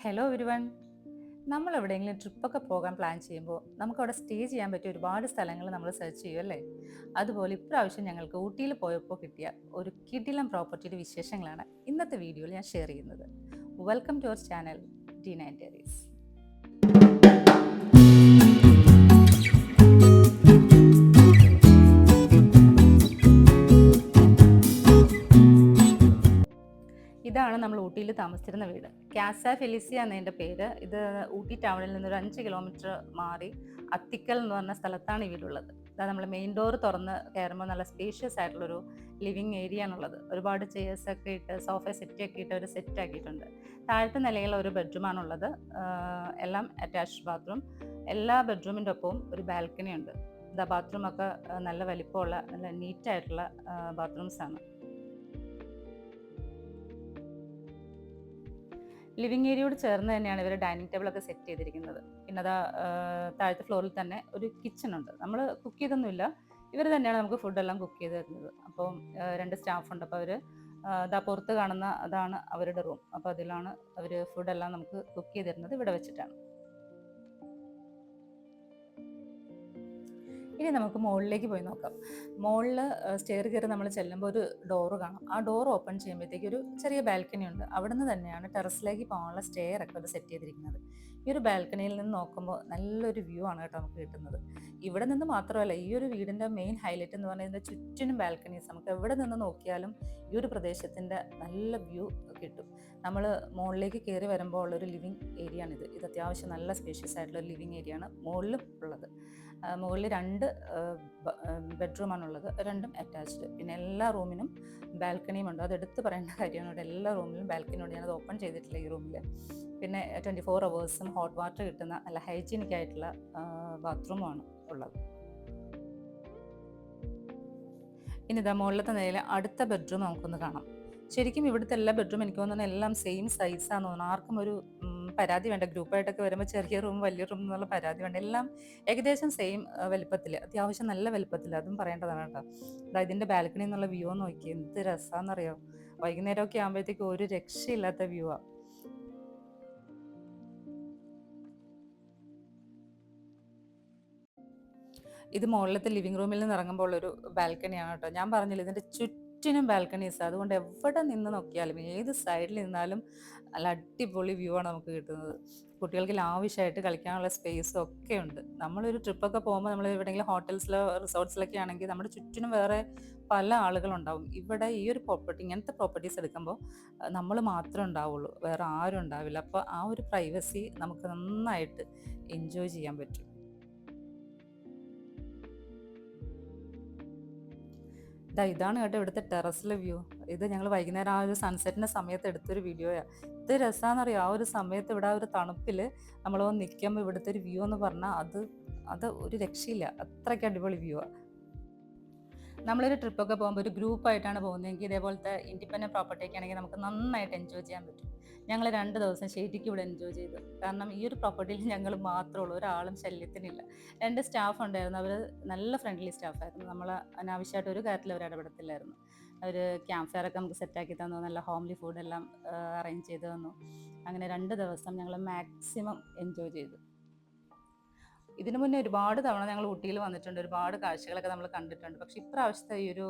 Hello ഒരുവൺ നമ്മൾ എവിടെയെങ്കിലും ട്രിപ്പൊക്കെ പോകാൻ പ്ലാൻ ചെയ്യുമ്പോൾ നമുക്ക് അവിടെ സ്റ്റേ ചെയ്യാൻ പറ്റിയ ഒരുപാട് സ്ഥലങ്ങൾ നമ്മൾ സെർച്ച് ചെയ്യും അല്ലേ? അതുപോലെ ഇപ്രാവശ്യം ഞങ്ങൾക്ക് ഊട്ടിയിൽ പോയപ്പോൾ കിട്ടിയ ഒരു കിടിലം പ്രോപ്പർട്ടിയുടെ വിശേഷങ്ങളാണ് ഇന്നത്തെ വീഡിയോയിൽ ഞാൻ ഷെയർ ചെയ്യുന്നത്. Welcome to our channel D nine താമസിച്ചിരുന്ന വീട്. കാസ ഫെലിസിയ എന്നതിന്റെ പേര്. ഇത് ഊട്ടി ടൗണിൽ നിന്ന് ഒരു അഞ്ച് കിലോമീറ്റർ മാറി അത്തിക്കൽ എന്ന് പറഞ്ഞ സ്ഥലത്താണ് ഈ വീടുള്ളത്. അതായത് നമ്മൾ മെയിൻ ഡോർ തുറന്ന് കയറുമ്പോൾ നല്ല സ്പേഷ്യസ് ആയിട്ടുള്ളൊരു ലിവിങ് ഏരിയ ആണുള്ളത്. ഒരുപാട് ചെയേഴ്സ് ഒക്കെ ഇട്ട് സോഫ സെറ്റ് ഒക്കെ ഇട്ട് ഒരു സെറ്റ് ആക്കിയിട്ടുണ്ട്. താഴത്തെ നിലയിൽ ഒരു ബെഡ്റൂമാണുള്ളത് എല്ലാം അറ്റാച്ച്ഡ് ബാത്റൂം എല്ലാ ബെഡ്റൂമിന്റെ ഒപ്പവും ഒരു ബാൽക്കണി ഉണ്ട്. ബാത്റൂമൊക്കെ നല്ല വലിപ്പമുള്ള നല്ല നീറ്റായിട്ടുള്ള ബാത്റൂംസ് ലിവിങ് ഏരിയയോട് ചേർന്ന് തന്നെയാണ് ഇവർ ഡൈനിങ് ടേബിൾ ഒക്കെ സെറ്റ് ചെയ്തിരിക്കുന്നത്. പിന്നെ അതാ താഴത്തെ ഫ്ലോറിൽ തന്നെ ഒരു കിച്ചൺ ഉണ്ട്. നമ്മൾ കുക്ക് ചെയ്തൊന്നുമില്ല. ഇവർ തന്നെയാണ് നമുക്ക് ഫുഡെല്ലാം കുക്ക് ചെയ്ത് തരുന്നത്. അപ്പം രണ്ട് സ്റ്റാഫ് ഉണ്ട്. അപ്പോൾ അവർ ഇതാ പുറത്ത് കാണുന്ന അതാണ് അവരുടെ റൂം അപ്പോൾ അതിലാണ് അവർ ഫുഡെല്ലാം നമുക്ക് കുക്ക് ചെയ്ത് തരുന്നത്. ഇവിടെ വെച്ചിട്ടാണ്. ഇനി നമുക്ക് മുകളിലേക്ക് പോയി നോക്കാം. മുകളിൽ സ്റ്റെയർ കയറി നമ്മൾ ചെല്ലുമ്പോൾ ഒരു ഡോറ് കാണും. ആ ഡോർ ഓപ്പൺ ചെയ്യുമ്പോഴത്തേക്ക് ഒരു ചെറിയ ബാൽക്കണി ഉണ്ട്. അവിടെ നിന്ന് തന്നെയാണ് ടെറസിലേക്ക് പോകാനുള്ള സ്റ്റെയർ ഒക്കെ അത് സെറ്റ് ചെയ്തിരിക്കുന്നത്. ഈ ഒരു ബാൽക്കണിയിൽ നിന്ന് നോക്കുമ്പോൾ നല്ലൊരു വ്യൂ ആണ് കേട്ടോ നമുക്ക് കിട്ടുന്നത്. ഇവിടെ നിന്ന് മാത്രമല്ല ഈ ഒരു വീടിന്റെ മെയിൻ ഹൈലൈറ്റ് എന്ന് പറയുന്നത് ചുറ്റിനും ബാൽക്കണീസ് നമുക്ക് എവിടെ നിന്ന് നോക്കിയാലും ഈ ഒരു പ്രദേശത്തിന്റെ നല്ല വ്യൂ കിട്ടും. നമ്മൾ മുകളിലേക്ക് കയറി വരുമ്പോൾ ഉള്ളൊരു ലിവിങ് ഏരിയ ആണിത് ഇത് അത്യാവശ്യം നല്ല സ്പേഷ്യസ് ആയിട്ടുള്ള ഒരു ലിവിങ് ഏരിയ ആണ് മുകളിലും ഉള്ളത് മുകളിൽ രണ്ട് ബെഡ്റൂമാണുള്ളത്. രണ്ടും അറ്റാച്ച്ഡ്. പിന്നെ എല്ലാ റൂമിനും ബാൽക്കണിയും ഉണ്ട്. അത് എടുത്ത് പറയേണ്ട കാര്യമാണ്. ഇവിടെ എല്ലാ റൂമിലും ബാൽക്കണി ഉണ്ട്. ഞാനത് ഓപ്പൺ ചെയ്തിട്ടില്ല ഈ റൂമിൽ പിന്നെ ട്വന്റി ഫോർ അവേഴ്സും ഹോട്ട് വാട്ടർ കിട്ടുന്ന നല്ല ഹൈജീനിക് ആയിട്ടുള്ള ബാത്റൂമാണ് ഉള്ളത്. ഇനി ഇതാ മുകളിലത്തെ നിലയിൽ അടുത്ത ബെഡ്റൂം നമുക്കൊന്ന് കാണാം. ശരിക്കും ഇവിടുത്തെ എല്ലാ ബെഡ്റൂം എനിക്ക് തോന്നുന്നു എല്ലാം സെയിം സൈസാന്ന് തോന്നുന്നു. ആർക്കും ഒരു പരാതി വേണ്ട. ഗ്രൂപ്പായിട്ടൊക്കെ വരുമ്പോൾ ചെറിയ റൂം വലിയ റൂം എന്നുള്ള പരാതി വേണ്ട. എല്ലാം ഏകദേശം സെയിം വലുപ്പത്തിൽ അത്യാവശ്യം നല്ല വലുപ്പത്തിൽ അതും പറയേണ്ടതാണ് കേട്ടോ. അതായത് ഇതിന്റെ ബാൽക്കണി എന്നുള്ള വ്യൂ നോക്കി. എന്ത് രസമാണെന്നറിയോ വൈകുന്നേരമൊക്കെ ആകുമ്പോഴത്തേക്ക് ഒരു രക്ഷയില്ലാത്ത വ്യൂ ആ. ഇത് മുകളിലത്തെ ലിവിംഗ് റൂമിൽ നിന്ന് ഇറങ്ങുമ്പോൾ ഒരു ബാൽക്കണിയാണ് കേട്ടോ. ഞാൻ പറഞ്ഞില്ല ഇതിന്റെ ചുറ്റിനും ബാൽക്കണീസ് അതുകൊണ്ട് എവിടെ നിന്ന് നോക്കിയാലും ഏത് സൈഡിൽ നിന്നാലും നല്ല അടിപൊളി വ്യൂ ആണ് നമുക്ക് കിട്ടുന്നത്. കുട്ടികൾക്ക് ലാവിഷായിട്ട് കളിക്കാനുള്ള സ്പേസും ഒക്കെ ഉണ്ട്. നമ്മളൊരു ട്രിപ്പൊക്കെ പോകുമ്പോൾ നമ്മൾ എവിടെയെങ്കിലും ഹോട്ടൽസിലോ റിസോർട്ട്സിലൊക്കെ ആണെങ്കിൽ നമ്മുടെ ചുറ്റിനും വേറെ പല ആളുകളുണ്ടാവും ഇവിടെ ഈ ഒരു പ്രോപ്പർട്ടി ഇങ്ങനത്തെ പ്രോപ്പർട്ടീസ് എടുക്കുമ്പോൾ നമ്മൾ മാത്രമേ ഉണ്ടാവുള്ളൂ. വേറെ ആരും ഉണ്ടാവില്ല. അപ്പോൾ ആ ഒരു പ്രൈവസി നമുക്ക് നന്നായിട്ട് എൻജോയ് ചെയ്യാൻ പറ്റും. ദാ ഇതാണ് കേട്ടോ ഇവിടുത്തെ ടെറസിലെ വ്യൂ. ഇത് ഞങ്ങൾ വൈകുന്നേരം ആ ഒരു സൺസെറ്റിന്റെ സമയത്ത് എടുത്തൊരു വീഡിയോയാ ഇത് രസമാണെന്നറിയോ ആ ഒരു സമയത്ത് ഇവിടെ ആ ഒരു തണുപ്പിൽ നമ്മൾ നിൽക്കുമ്പോൾ ഇവിടുത്തെ ഒരു വ്യൂ എന്ന് പറഞ്ഞാൽ അത് അത് ഒരു രക്ഷയില്ല. അത്രയ്ക്ക് അടിപൊളി വ്യൂ ആ. നമ്മളൊരു ട്രിപ്പൊക്കെ പോകുമ്പോൾ ഒരു ഗ്രൂപ്പായിട്ടാണ് പോകുന്നതെങ്കിൽ ഇതേപോലത്തെ ഇൻഡിപെൻഡന്റ് പ്രോപ്പർട്ടിയൊക്കെ ആണെങ്കിൽ നമുക്ക് നന്നായിട്ട് എൻജോയ് ചെയ്യാൻ പറ്റും. ഞങ്ങൾ രണ്ട് ദിവസം ശരിക്കും ഇവിടെ എൻജോയ് ചെയ്തു. കാരണം ഈ ഒരു പ്രോപ്പർട്ടിയിൽ ഞങ്ങൾ മാത്രമേ ഉള്ളൂ. ഒരാളും ശല്യത്തിനില്ല. രണ്ട് സ്റ്റാഫ് ഉണ്ടായിരുന്നു. അവർ നല്ല ഫ്രണ്ട്ലി സ്റ്റാഫായിരുന്നു നമ്മൾ അനാവശ്യമായിട്ട് ഒരു കാര്യത്തിൽ അവർ ഇടപെടത്തില്ലായിരുന്നു. അവർ ക്യാമ്പ് ഫയർ ഒക്കെ നമുക്ക് സെറ്റാക്കി തന്നു. നല്ല ഹോംലി ഫുഡെല്ലാം അറേഞ്ച് ചെയ്ത് തന്നു. അങ്ങനെ രണ്ട് ദിവസം ഞങ്ങൾ മാക്സിമം എൻജോയ് ചെയ്തു. ഇതിനു മുന്നേ ഒരുപാട് തവണ ഞങ്ങൾ ഊട്ടിയിൽ വന്നിട്ടുണ്ട്. ഒരുപാട് കാഴ്ചകളൊക്കെ നമ്മൾ കണ്ടിട്ടുണ്ട്. പക്ഷെ ഇപ്രാവശ്യത്തെ ഈ ഒരു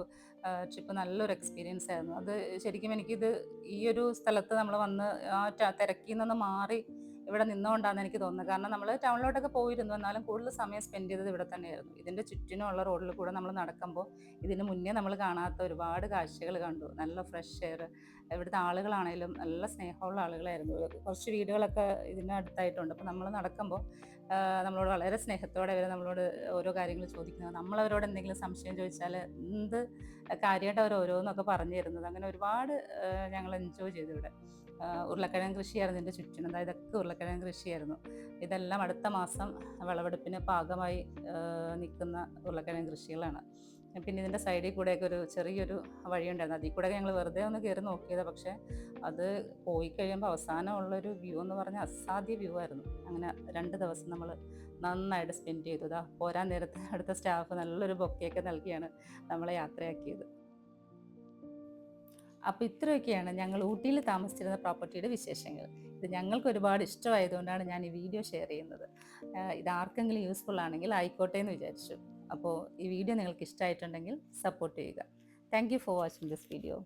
ട്രിപ്പ് നല്ലൊരു എക്സ്പീരിയൻസ് ആയിരുന്നു. അത് ശരിക്കും എനിക്കിത് ഈ ഒരു സ്ഥലത്ത് നമ്മൾ വന്ന് ആ തിരക്കിൽ നിന്ന് മാറി ഇവിടെ നിന്നുകൊണ്ടാണെന്ന് എനിക്ക് തോന്നുന്നത് കാരണം നമ്മൾ ടൗണിലോട്ടൊക്കെ പോയിരുന്നു. എന്നാലും കൂടുതൽ സമയം സ്പെൻഡ് ചെയ്തത് ഇവിടെ തന്നെയായിരുന്നു. ഇതിന്റെ ചുറ്റിനുമുള്ള റോഡിൽ കൂടെ നമ്മൾ നടക്കുമ്പോൾ ഇതിന് മുന്നേ നമ്മൾ കാണാത്ത ഒരുപാട് കാഴ്ചകൾ കണ്ടു. നല്ല ഫ്രഷ് എയർ ഇവിടുത്തെ ആളുകളാണെങ്കിലും നല്ല സ്നേഹമുള്ള ആളുകളായിരുന്നു. കുറച്ച് വീടുകളൊക്കെ ഇതിന്റെ അടുത്തായിട്ടുണ്ട്. അപ്പോൾ നമ്മൾ നടക്കുമ്പോൾ നമ്മളോട് വളരെ സ്നേഹത്തോടെ അവർ നമ്മളോട് ഓരോ കാര്യങ്ങൾ ചോദിക്കുന്നത്. നമ്മളവരോട് എന്തെങ്കിലും സംശയം ചോദിച്ചാൽ എന്ത് കാര്യമായിട്ട് അവർ ഓരോന്നൊക്കെ പറഞ്ഞു തരുന്നത്. അങ്ങനെ ഒരുപാട് ഞങ്ങൾ എൻജോയ് ചെയ്തു ഇവിടെ ഉരുളക്കിഴങ്ങ് കൃഷിയായിരുന്നു എന്റെ ചുറ്റിനും. അതായത് ഇതൊക്കെ ഉരുളക്കിഴങ്ങ് കൃഷിയായിരുന്നു. ഇതെല്ലാം അടുത്ത മാസം വിളവെടുപ്പിന് പാകമായി നിൽക്കുന്ന ഉരുളക്കിഴങ്ങ് കൃഷികളാണ്. പിന്നെ ഇതിന്റെ സൈഡിൽ കൂടെയൊക്കെ ഒരു ചെറിയൊരു വഴിയുണ്ടായിരുന്നു. അതിൽ കൂടെ ഞങ്ങൾ വെറുതെ ഒന്ന് കയറി നോക്കിയത്. പക്ഷേ അത് പോയി കഴിയുമ്പോൾ അവസാനമുള്ളൊരു വ്യൂ എന്ന് പറഞ്ഞാൽ അസാധ്യ വ്യൂ ആയിരുന്നു. അങ്ങനെ രണ്ട് ദിവസം നമ്മൾ നന്നായിട്ട് സ്പെൻഡ് ചെയ്തു. ഇതാ പോരാൻ നേരത്തെ അടുത്ത സ്റ്റാഫ് നല്ലൊരു ബൊക്കെയൊക്കെ നൽകിയാണ് നമ്മളെ യാത്രയാക്കിയത്. അപ്പോൾ ഇത്രയൊക്കെയാണ് ഞങ്ങൾ ഊട്ടിയിൽ താമസിച്ചിരുന്ന പ്രോപ്പർട്ടിയുടെ വിശേഷങ്ങൾ. ഇത് ഞങ്ങൾക്ക് ഒരുപാട് ഇഷ്ടമായതുകൊണ്ടാണ് ഞാൻ ഈ വീഡിയോ ഷെയർ ചെയ്യുന്നത്. ഇത് ആർക്കെങ്കിലും യൂസ്ഫുൾ ആണെങ്കിൽ ആയിക്കോട്ടെ എന്ന് വിചാരിച്ചു. അപ്പോൾ ഈ വീഡിയോ നിങ്ങൾക്ക് ഇഷ്ടമായിട്ടുണ്ടെങ്കിൽ സപ്പോർട്ട് ചെയ്യുക. Thank for watching this video